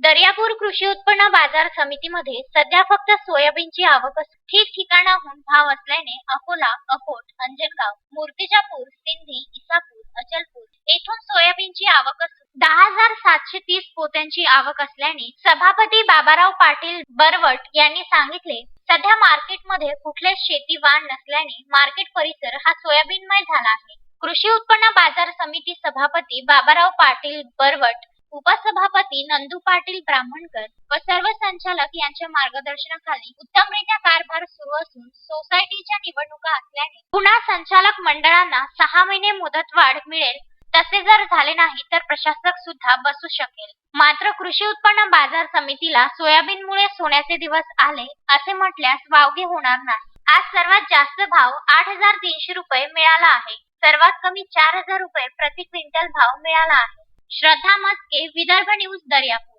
दर्यापूर कृषी उत्पन्न बाजार समितीमध्ये सध्या फक्त सोयाबीनची आवक ठिकठिकाणाहून भाव असल्याने अकोला अकोट अंजनगाव मूर्तिजापूर सिंधी इसापूर अचलपूर येथून सोयाबीनची आवक असून दहा हजार सातशे तीस पोत्यांची आवक असल्याने सभापती बाबाराव पाटील बरवट यांनी सांगितले सध्या मार्केटमध्ये कुठलेच शेती वाण नसल्याने मार्केट परिसर हा सोयाबीनमय झाला आहे. कृषी उत्पन्न बाजार समिती सभापती बाबाराव पाटील बरवट उपसभापती नंदू पाटील ब्राह्मणकर व सर्व संचालक यांच्या मार्गदर्शनाखाली उत्तमरित्या कारभार सुरू असून सोसायटीच्या निवडणुका असल्याने पुन्हा संचालक मंडळांना सहा महिने मुदतवाढ मिळेल. तसे जर झाले नाही तर प्रशासक सुद्धा बसू शकेल. मात्र कृषी उत्पन्न बाजार समितीला सोयाबीनमुळे सोन्याचे दिवस आले असे म्हटल्यास वावगे होणार नाही. आज सर्वात जास्त भाव आठ हजार तीनशे रुपये मिळाला आहे. सर्वात कमी चार हजार रुपये प्रति क्विंटल भाव मिळाला आहे. શ્રદ્ધા મસ્કે વિદર્ભ ન્યૂઝ દરિયાપુર.